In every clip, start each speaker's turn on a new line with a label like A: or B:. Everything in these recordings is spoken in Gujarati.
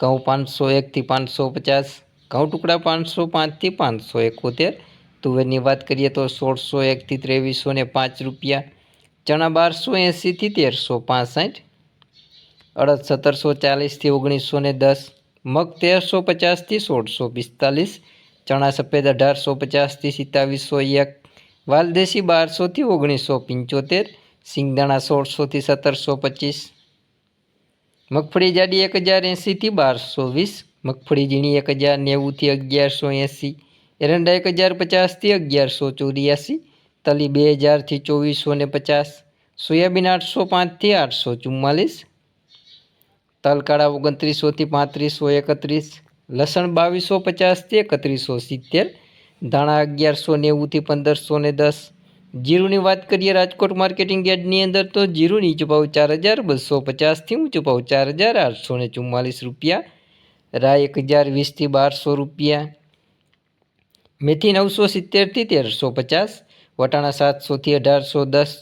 A: ઘઉં પાંચસો એકથી પાંચસો પચાસ, ઘઉં ટુકડા પાંચસો પાંચથી પાંચસો એકોતેર. તુવેરની વાત કરીએ તો સોળસો એકથી ત્રેવીસો ને પાંચ રૂપિયા. ચણા બારસો એંસીથી તેરસો પાસઠ. અડદ સત્તરસો ચાલીસથી ઓગણીસો ને દસ. મગ તેરસો પચાસથી સોળસો પિસ્તાલીસ. ચણા સફેદ અઢારસો પચાસથી સિત્તાવીસો એક. વાલદેશી બારસોથી ઓગણીસો પંચોતેર. સિંગદાણા સોળસોથી સત્તરસો પચીસ. મગફળી જાડી એક હજાર એંસીથી બારસો વીસ, મગફળી ઝીણી એક હજાર નેવુંથી અગિયારસો એંસી, એરંડા એક હજાર પચાસથી અગિયારસો ચોર્યાસી, તલી બે હજારથી ચોવીસો ને પચાસ, સોયાબીન આઠસો પાંચથી આઠસો ચુમ્માલીસ, તલકાળા ઓગણત્રીસોથી પાંત્રીસો એકત્રીસ, લસણ બાવીસો પચાસથી એકત્રીસો સિત્તેર, ધાણા અગિયારસો નેવુંથી પંદરસો ને દસ જીરુની વાત કરીએ રાજકોટ માર્કેટિંગ યાર્ડની અંદર, તો જીરું નીચો ભાવ ચાર હજાર, બસો પચાસથી ઊંચો ભાવ ચાર હજાર, આઠસો ને ચુમ્માલીસ રૂપિયા, રાય એક હજાર, વીસથી બારસો રૂપિયા, મેથી નવસો સિત્તેરથી તેરસો પચાસ, વટાણા સાતસોથી અઢારસો દસ,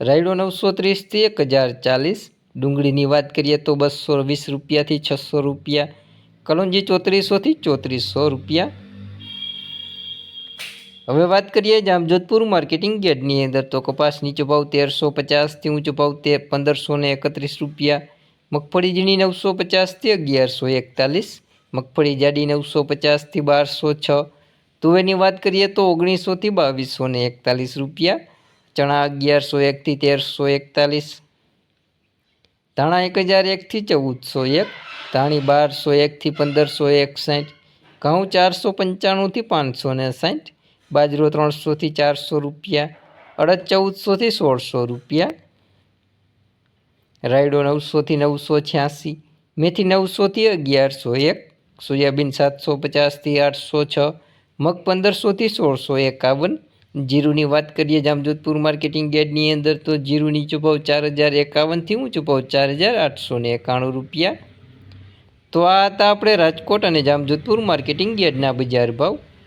A: રાયડો નવસો ત્રીસથી એક હજાર ચાલીસ, ડુંગળીની વાત કરીએ તો બસો વીસ રૂપિયાથી છસો રૂપિયા, કલોંજી ચોત્રીસોથી ચોત્રીસો રૂપિયા હવે વાત કરીએ જામજોધપુર માર્કેટિંગ યાર્ડની અંદર તો કપાસ નીચો ભાવ તેરસો પચાસથી ઊંચો ભાવ તે પંદરસો ને એકત્રીસ રૂપિયા મગફળી ઝીણી નવસો પચાસથી અગિયારસો એકતાલીસ, મગફળી જાડી નવસો પચાસથી બારસો છ. તુવેરની વાત કરીએ તો ઓગણીસોથી બાવીસો ને એકતાલીસ રૂપિયા, ચણા અગિયારસો એકથી તેરસો એકતાલીસ, ધાણા એક હજાર એકથી ચૌદસો એક, ધાણી બારસો એકથી પંદરસો એકસાઠ, ઘઉં ચારસો પંચાણુંથી પાંચસો ને સાઠ બાજરો ત્રણસોથી ચારસો રૂપિયા, અડદ ચૌદસોથી સોળસો રૂપિયા, રાયડો નવસોથી નવસો છ્યાસી, મેથી નવસોથી અગિયારસો એક, સોયાબીન સાતસો પચાસથી આઠસો છ, મગ પંદરસોથી સોળસો એકાવન. જીરુની વાત કરીએ જામજોધપુર માર્કેટિંગ યાર્ડની અંદર, તો જીરુની નીચો ચાર હજાર એકાવનથી હું ભાવ ચાર હજાર આઠસો ને એકાણું રૂપિયા. તો આ હતા આપણે રાજકોટ અને જામજોધપુર માર્કેટિંગ યાર્ડના બજાર ભાવ.